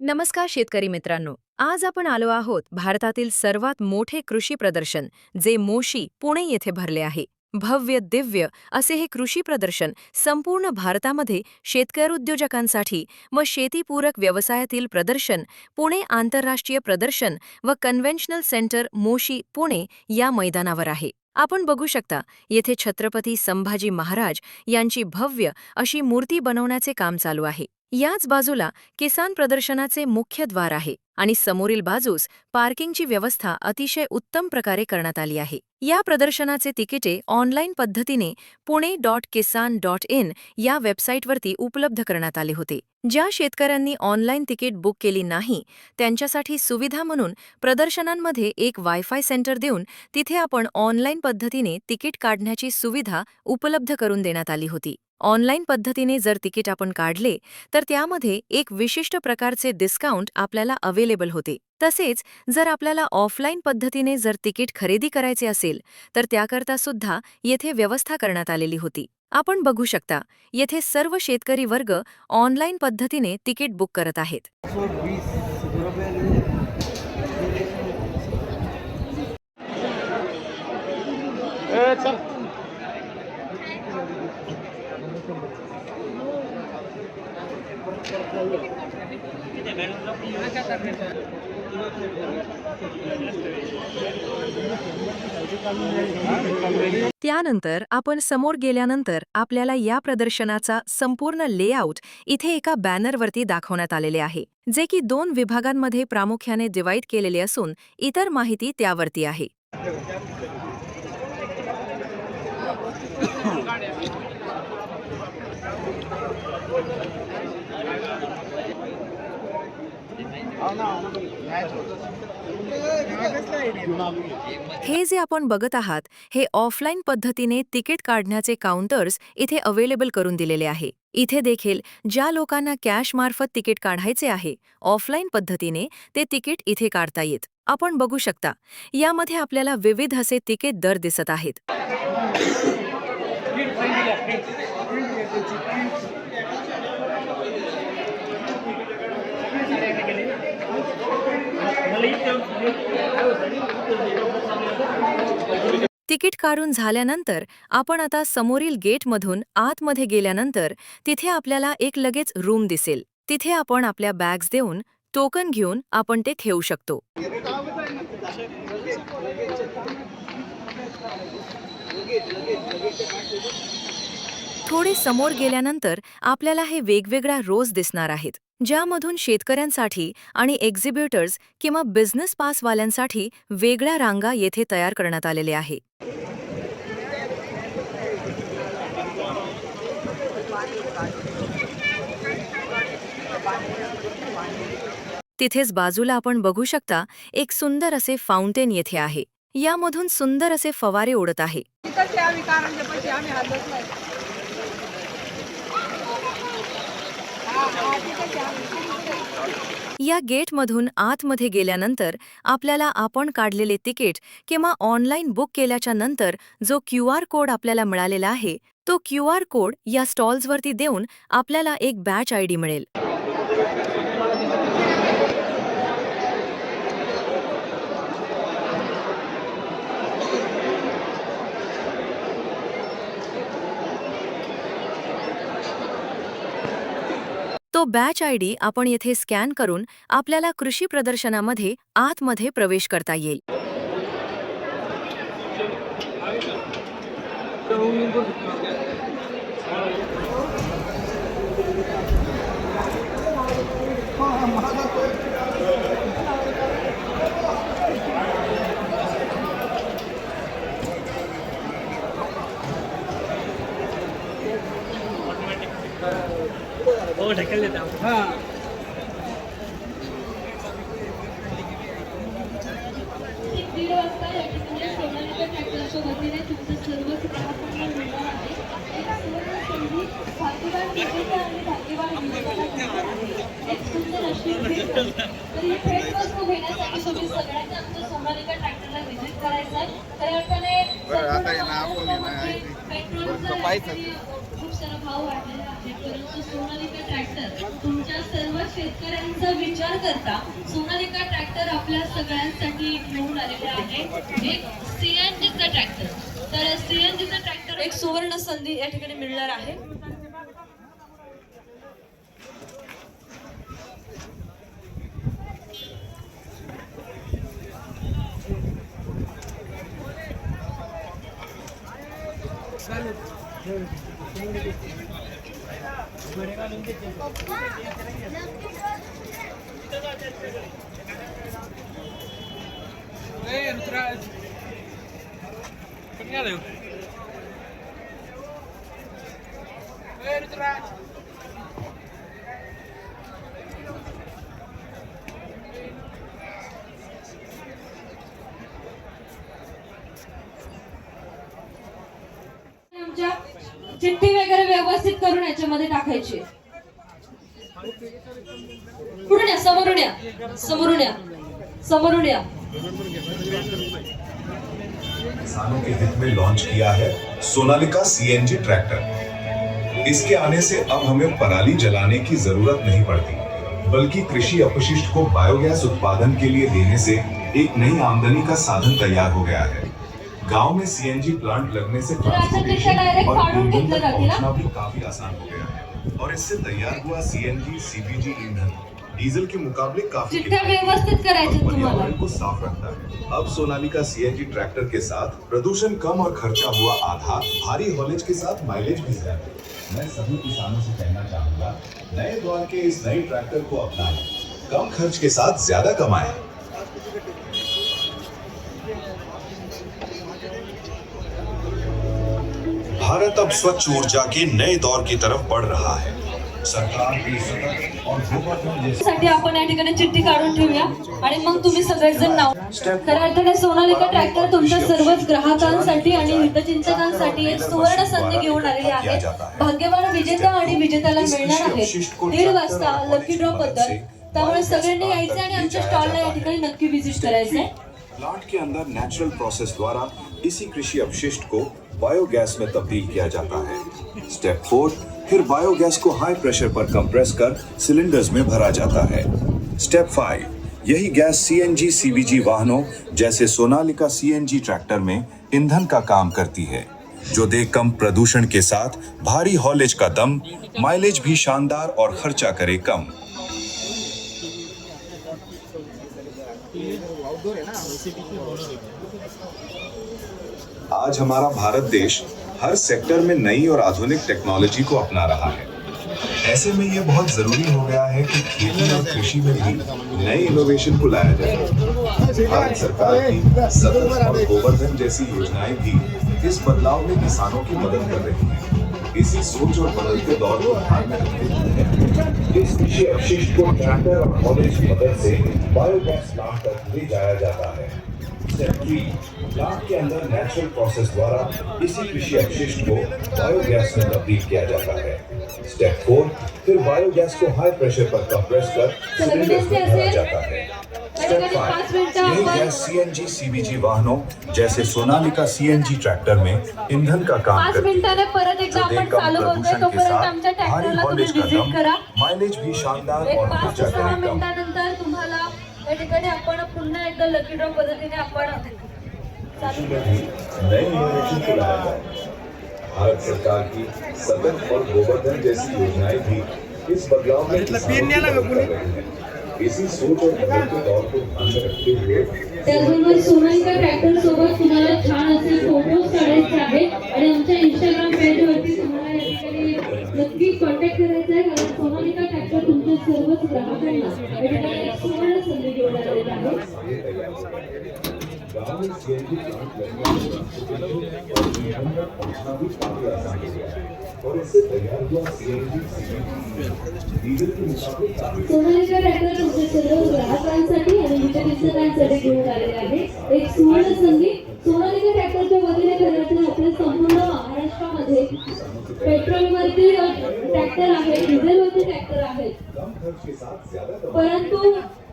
नमस्कार शेतकरी मित्रांनो. आज आपण आलो आहोत भारतातील सर्वात मोठे कृषी प्रदर्शन जे मोशी पुणे येथे भरले आहे. भव्य दिव्य असे हे कृषी प्रदर्शन संपूर्ण भारतामध्ये शेतकरी उद्योजकांसाठी व शेतीपूरक व्यवसायातील प्रदर्शन पुणे आंतरराष्ट्रीय प्रदर्शन व कन्व्हेन्शनल सेंटर मोशी पुणे या मैदानावर आहे. आपण बघू शकता येथे छत्रपती संभाजी महाराज यांची भव्य अशी मूर्ती बनवण्याचे काम चालू आहे. याच बाजूला किसान प्रदर्शनाचे मुख्य द्वार आहे आणि समोरील बाजूस पार्किंगची व्यवस्था अतिशय उत्तम प्रकारे करण्यात आली आहे. या प्रदर्शनाचे तिकिटे ऑनलाईन पद्धतीने Pune dot Kisan dot in या वेबसाईटवरती उपलब्ध करण्यात आले होते. ज्या शेतकऱ्यांनी ऑनलाईन तिकीट बुक केली नाही त्यांच्यासाठी सुविधा म्हणून प्रदर्शनांमध्ये एक वायफाय सेंटर देऊन तिथे आपण ऑनलाईन पद्धतीने तिकीट काढण्याची सुविधा उपलब्ध करून देण्यात आली होती. ऑनलाईन पद्धतीने जर तिकीट आपण काढले तर त्यामध्ये एक विशिष्ट प्रकारचे डिस्काउंट आपल्याला अवेलेबल होते. तसेच जर आपल्याला ऑफलाईन पद्धतीने जर तिकीट खरेदी करायचे असेल तर त्याकरता सुद्धा येथे व्यवस्था करण्यात आलेली होती. आपण बघू शकता येथे सर्व शेतकरी वर्ग ऑनलाईन पद्धतीने तिकीट बुक करत आहेत. त्यानंतर आपण समोर गेल्यानंतर आपल्याला या प्रदर्शनाचा संपूर्ण लेआउट इथे एका बॅनरवरती दाखवण्यात आलेले आहे जे की दोन विभागांमध्ये प्रामुख्याने डिवाइड केलेले असून इतर माहिती त्यावरती आहे. हे जे आपण बघत आहात हे ऑफलाईन पद्धतीने तिकीट काढण्याचे काउंटर्स इथे अवेलेबल करून दिलेले आहे. इथे देखील ज्या लोकांना कॅशमार्फत तिकीट काढायचे आहे ऑफलाईन पद्धतीने ते तिकीट इथे काढता येत. आपण बघू शकता यामध्ये आपल्याला विविध असे तिकीट दर दिसत आहेत. तिकीट काढून झाल्यानंतर आपण आता समोरील गेटमधून आतमध्ये गेल्यानंतर तिथे आपल्याला एक लगेच रूम दिसेल. तिथे आपण आपल्या बॅग्स देऊन टोकन घेऊन आपण ते ठेवू शकतो. थोडे समोर गेल्यानंतर आपल्याला हे वेगवेगळ्या रोज दिसणार आहेत. ज्यामधून शेतकऱ्यांसाठी आणि एक्झिब्युटर्स किंवा बिझनेस पासवाल्यांसाठी वेगळ्या रांगा येथे तयार करण्यात आलेले आहे. तिथेच बाजूला आपण बघू शकता एक सुंदर असे फाउंटेन येथे आहे. यामधून सुंदर असे फवारे उडत आहे तिथंच आम्ही कारंजे पैसे आम्ही हल्लोच नाही हा, हा, तिथंच आहे आम्ही. या गेटमधून आतमध्ये गेल्यानंतर आपल्याला आपण काढलेले तिकीट किंवा ऑनलाईन बुक केल्याच्यानंतर जो क्यू आर कोड आपल्याला मिळालेला आहे तो क्यू आर कोड या स्टॉल्सवरती देऊन आपल्याला एक बॅच आय डी मिळेल. तो बॅच आय डी आपण येथे स्कॅन करून आपल्याला कृषी प्रदर्शनामध्ये आतमध्ये प्रवेश करता येईल. दीड वाजता या ठिकाणी सोनालिका ट्रॅक्टरच्या वतीने तुमचं सर्वच ग्राहकांना मिळणार आहे एक सुवर्ण संधी भाग्यवान विजेता आणि भाग्यवान विजेत्याला मिळणार आहे एक सुंदर अशी भेट तर ही भेट वस्तू घेण्यासाठी तुम्ही सगळ्यांनी आमच्या सोनालिका ट्रॅक्टरला व्हिजिट करायचं आहे खऱ्या अर्थाने बरं, आता हे संपूर्ण नाव कोण आहे? महाराष्ट्रामध्ये पेट्रोलचं सारा भाव वाढलेला आहे परंतु सोनालिका ट्रॅक्टर तुमच्या सर्व शेतकऱ्यांचा विचार करता सोनालिका ट्रॅक्टर आपल्या सगळ्यांसाठी घेऊन आलेले आहे. एक सीएनजीचा ट्रॅक्टर तर सीएनजीचा ट्रॅक्टर एक सुवर्ण संधी या ठिकाणी मिळणार आहे. Ei, não traz. Caminhada eu. Ei, não traz. समोरून या किसानों के हित में लॉन्च किया है सोनालिका सीएनजी ट्रैक्टर इसके आने से अब हमें पराली जलाने की ज़रूरत नहीं पड़ती, बल्कि कृषि अपशिष्ट को बायोगैस उत्पादन के लिए देने से एक नई आमदनी का साधन तैयार हो गया है। गाँव में सीएनजी प्लांट लगने से ट्रांसपोर्टेशन और फाड़ून ईंधन तक पहुँचना भी काफ़ी आसान हो गया है। और इससे तैयार हुआ सीएनजी सीपीजी ईंधन डीजल के मुकाबले काफ़ी व्यवस्थित पर्यावरण को साफ़ रखता है। अब सोनालिका सीएनजी ट्रैक्टर के साथ प्रदूषण कम और खर्चा हुआ आधा भारी हॉलेज के साथ माइलेज भी ज़्यादा मैं सभी किसानों से कहना चाहूँगा नए दौर के इस नए ट्रैक्टर को अपनाएँ। कम खर्च के साथ ज़्यादा कमाएँ। भारत अब स्वच्छ ऊर्जा के नए दौर की तरफ बढ़ रहा है। सरकार भी सतत और गोवर्धन जैसे साठी आपण या ठिकाणी चिठ्ठी काढून ठेवूया. आणि मग तुम्ही सगळेजण नाव खऱ्या अर्थाने सोनालिका ट्रॅक्टर तुमच्या सर्वच ग्राहकांसाठी आणि हितचिंतकांसाठी एक सुवर्ण संधी घेऊन आलेली आहे. भाग्यवान विजेता आणि विजेत्याला मिळणार आहे. दीड वाजता लकी ड्रॉ बद्दल. त्यामुळे सगळ्यांनी यायचं आणि आमच्या स्टॉलला या ठिकाणी नक्की व्हिजिट करायचंय. प्लांट के अंदर नेचुरल प्रोसेस द्वारा इसी कृषी अपशिष्ट को बायोगैस में तब्दील किया जाता है। स्टेप फोर फिर बायोगैस को हाई प्रेशर पर कंप्रेस कर सिलेंडर्स में भरा जाता है। स्टेप फाइव यही गैस सीएनजी सीबीजी वाहनों जैसे सोनालिका सीएनजी ट्रैक्टर में ईंधन का काम करती है, जो दे कम प्रदूषण के साथ भारी हॉलेज का दम माइलेज भी शानदार और खर्चा करे कम। आज हमारा भारत देश हर सेक्टर में नई और आधुनिक टेक्नोलॉजी को अपना रहा है। ऐसे में यह बहुत ज़रूरी हो गया है कि खेती और कृषि में भी नए इनोवेशन को लाया जाए। भारत सरकार की सतत और गोवर्धन जैसी योजनाएँ भी इस बदलाव में किसानों की मदद कर रही हैं। इसी सोच और बदलते दौर को ध्यान में रखते हुए इस कृषि अपशिष्ट को ट्रैक्टर और कॉलेज की मदद से बायोगैस प्लांट तक ले जाया जाता है। थ्री प्लांट के अंदर नेचुरल प्रोसेस द्वारा इसी कृषि अपशिष्ट को बायोगैस में तब्दील किया जाता है। स्टेप फोर फिर बायोगैस को हाई प्रेशर पर कंप्रेस कर सिलेंडर्स में भरा जाता है। स्टेप फाइव यही गैस सीएनजी सीबीजी वाहनों जैसे सोनालिका सीएनजी ट्रैक्टर में ईंधन का काम करती है। जो प्रदूषण के साथ भारी हॉलेज का दम माइलेज भी शानदार और पाच ते खर्चा सहा करे कम मिनिटानंतर तुम्हाला या ठिकाणी आपण पुन्हा एकदा लकी ड्रॉ पद्धतीने आपण को भारत सरकार की सतत और गोवर्धन जैसी योजनाएं भी इस बदलाव में की का हैं। इसी सोच और बदलते दौर को ध्यान में रखते हुए त्याचबरोबर सोनालिका ट्रॅक्टर सोबत तुम्हाला छान असे फोटोज काढायचे आहेत. आणि आमच्या इंस्टाग्राम पेजवरती तुम्हाला या ठिकाणी नक्की कॉन्टॅक्ट करायचा आहे. कारण सोनालिका ट्रॅक्टर तुमच्या सर्वच ग्राहकांना या ठिकाणी एक सुवर्ण संधी घेऊन आलेला आहे ट्रॅक्टर सर्व ग्राहकांसाठी आणि घेऊन आलेले आहे. एक सुवर्ण संधी. सोनालिका ट्रॅक्टरच्या वतीने खरं आपल्या संपूर्ण महाराष्ट्रामध्ये पेट्रोलवरती ट्रॅक्टर आहे डिझेलवरती ट्रॅक्टर आहे. परंतु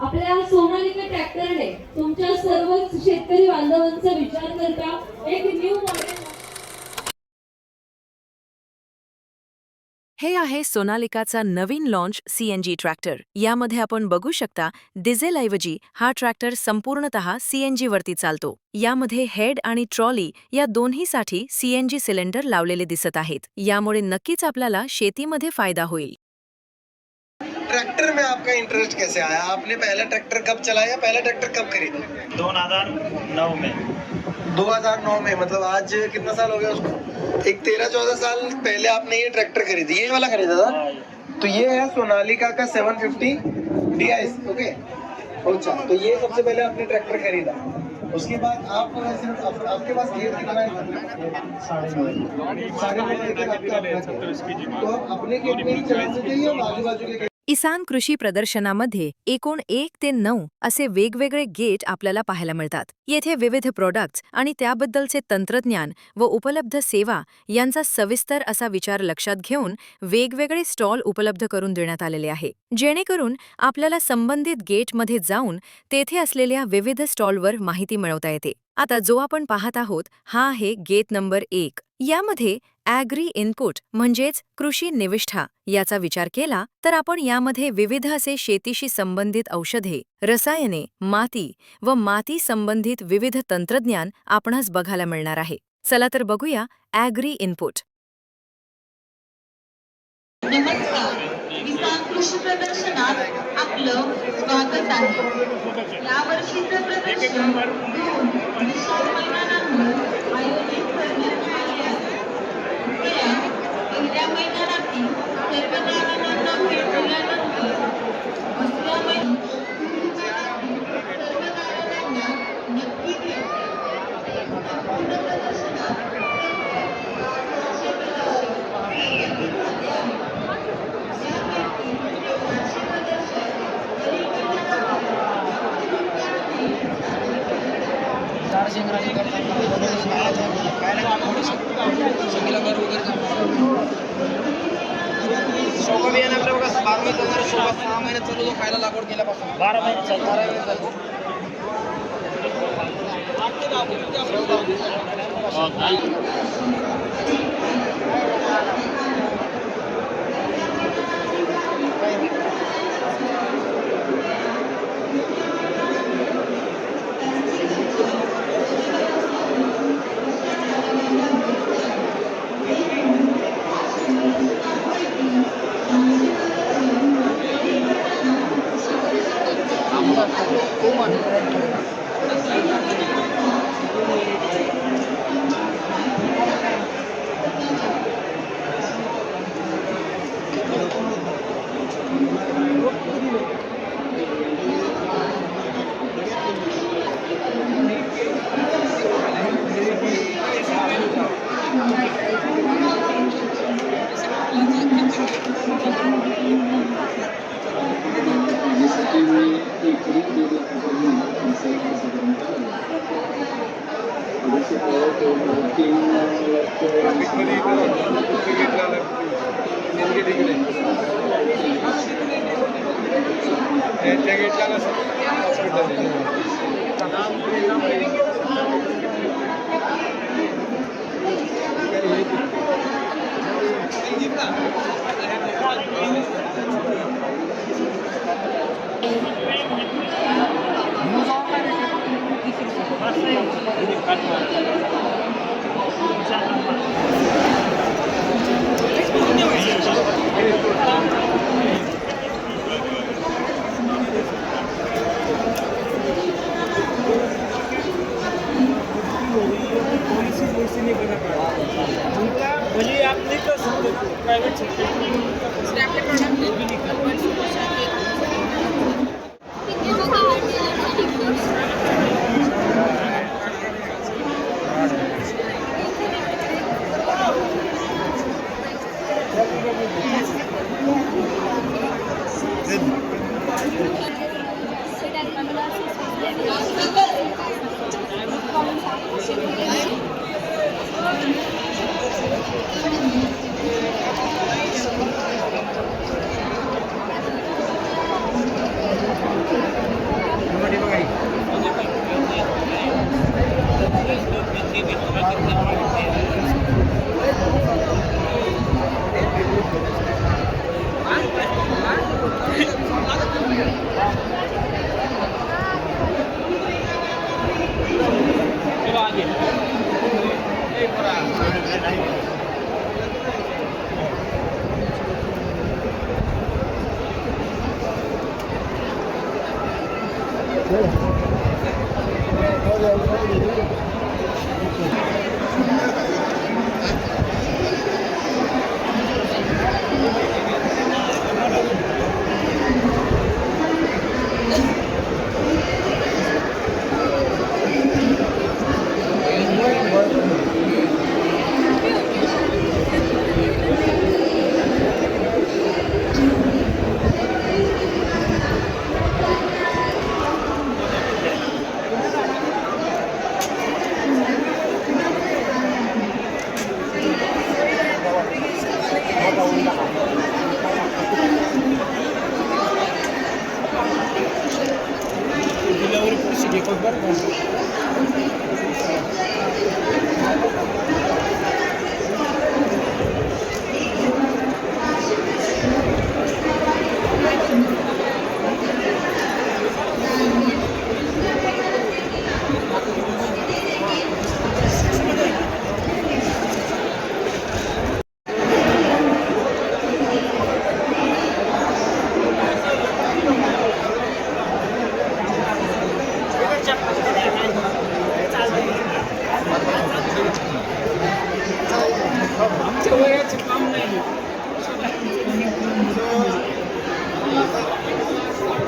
आपल्या सोनालिका ट्रॅक्टरने तुमच्या सर्व शेतकरी बांधवांचा विचार करता एक न्यू मॉडेल हे आहे सोनालिकाचा नवीन लॉन्च सीएनजी ट्रॅक्टर यामध्ये आपण बघू शकता डिझेलऐवजी हा ट्रॅक्टर संपूर्णतः सीएनजीवरती चालतो. यामध्ये हेड आणि ट्रॉली या दोन्हीसाठी सीएनजी सिलेंडर लावलेले दिसत आहेत. यामुळे नक्कीच आपल्याला शेतीमध्ये फायदा होईल. ट्रैक्टर में आपका इंटरेस्ट कैसे आया? आपने पहला ट्रैक्टर कब चलाया? पहला ट्रैक्टर कब खरीदा? दो हज़ार नौ में। 2009 में मतलब आज कितना साल हो गया उसको? एक तेरह चौदह साल पहले आपने ये ट्रैक्टर खरीदी। ये वाला खरीदा था? तो ये है सोनालिका का 750 डीआईएस ओके अच्छा। तो ये सबसे पहले आपने ट्रैक्टर खरीदा। उसके बाद आप सिर्फ़ आप, आपके पास खेत कितना है? साढ़े नौ साढ़े नौ है। तो अपने खेत में ही चलाते थे या बाजू बाजू के किसान कृषी प्रदर्शनामध्ये एकूण एक ते नऊ असे वेगवेगळे गेट आपल्याला पाहायला मिळतात. येथे विविध प्रोडक्ट्स आणि त्याबद्दलचे तंत्रज्ञान व उपलब्ध सेवा यांचा सविस्तर असा विचार लक्षात घेऊन वेगवेगळे स्टॉल उपलब्ध करून देण्यात आलेले आहे. जेणेकरून आपल्याला संबंधित गेटमध्ये जाऊन तेथे असलेल्या विविध स्टॉलवर माहिती मिळवता येते. आता जो आपण पाहत आहोत हा आहे गेट नंबर एक. यामध्ये ॲग्री इनपुट म्हणजेच कृषी निविष्ठा याचा विचार केला तर आपण यामध्ये विविध असे शेतीशी संबंधित औषधे रसायने माती व माती संबंधित विविध तंत्रज्ञान आपणास बघायला मिळणार आहे. चला तर बघूया ॲग्री इनपुट. नमस्कार. किसान कृषी प्रदर्शनात आपलं स्वागत आहे. या वर्षीचं प्रदर्शन दोन विशाल मैदानांवर आयोजित करण्यात आले आहे. पहिल्या मैदानातील सर्व गावांना भेट दिल्यानंतर दुसऱ्या मैदानातील सर्व गावांना नक्की भेट द्या. संपूर्ण प्रदर्शनात असे शोभा बियाणं आपल्या बघा बारा महिने चालणार शोभा सहा महिने चालू तो खायला लागवड केल्यापासून बारा महिने चालतो बारा महिने त्या गेटला म्हणजे si Jacob Vargas.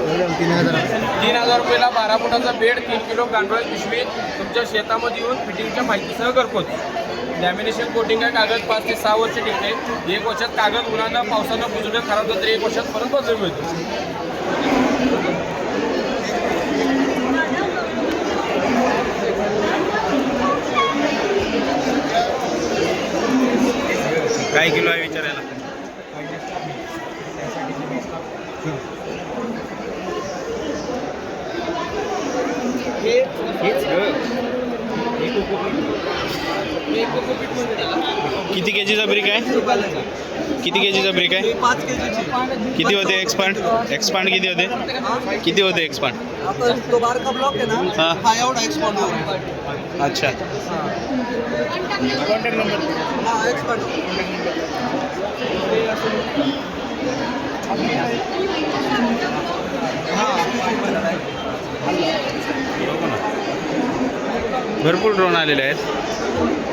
तीन हजार रुपयाला बारा फुटाचा बेड तीन किलो गांडोळ पिशवी तुमच्या शेतामध्ये येऊन फिटिंगच्या माहितीसह घरपोच. लॅमिनेशन कोटिंग आहे कागद पाच ते सहा वर्ष टिकते. एक वर्षात कागद उन्हानं पावसानं बुजुर्ग खराब झालं तर एक वर्षात परत बदल मिळतो काय किलो आहे विचारायला किती केजीचा ब्रिक आहे किती केजीचा पाच केजीची किती होते एक्सपांड एक्सपांड किती होते? किती होते एक्सपांड आता तो बारका ब्लॉक आहे ना हा. हा एवढा एक्सपोर्ट होतो अच्छा. हा एक्सपोर्ट भरपूर ड्रोन आलेले आहेत.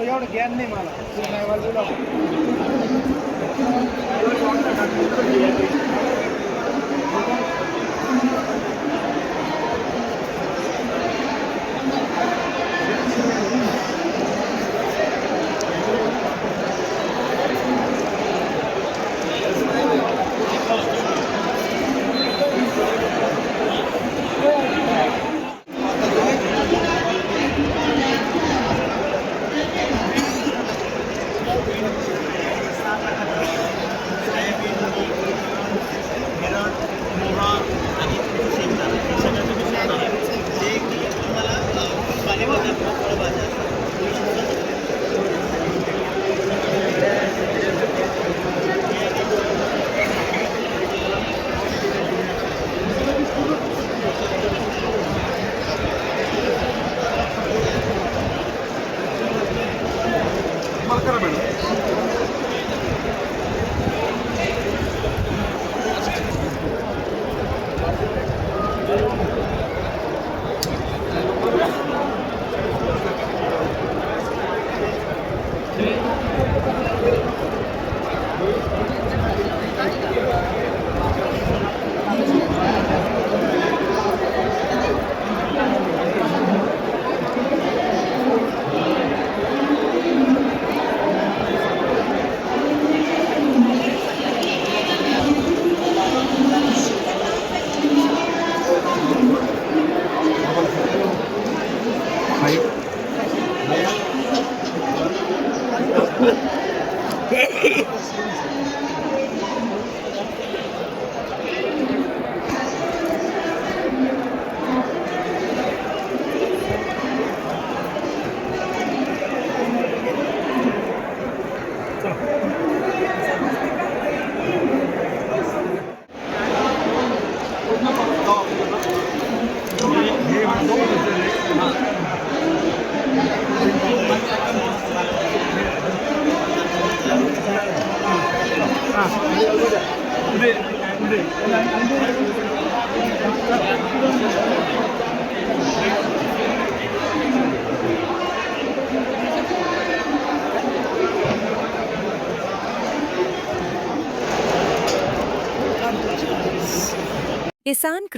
एवढं ज्ञान नाही मला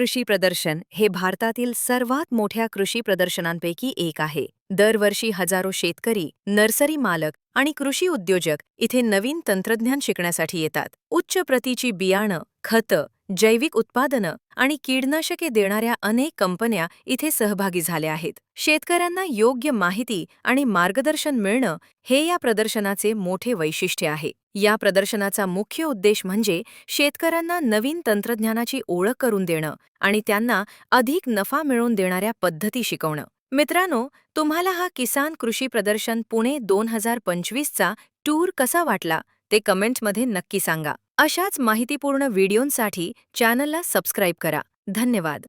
कृषी प्रदर्शन हे भारतातील सर्वात मोठ्या कृषी प्रदर्शनांपैकी एक आहे. दरवर्षी हजारो शेतकरी नर्सरी मालक आणि कृषी उद्योजक इथे नवीन तंत्रज्ञान शिकण्यासाठी येतात. उच्च प्रतीची बियाणं खतं जैविक उत्पादनं आणि कीडनाशके देणाऱ्या अनेक कंपन्या इथे सहभागी झाल्या आहेत. शेतकऱ्यांना योग्य माहिती आणि मार्गदर्शन मिळणं हे या प्रदर्शनाचे मोठे वैशिष्ट्य आहे. या प्रदर्शनाचा मुख्य उद्देश म्हणजे शेतकऱ्यांना नवीन तंत्रज्ञानाची ओळख करून देणं आणि त्यांना अधिक नफा मिळवून देणाऱ्या पद्धती शिकवणं. मित्रांनो तुम्हाला हा किसान कृषी प्रदर्शन पुणे दोन हजार पंचवीसचा टूर कसा वाटला ते कमेंटमध्ये नक्की सांगा. अशाच माहितीपूर्ण व्हिडिओंसाठी चॅनलला सबस्क्राईब करा. धन्यवाद.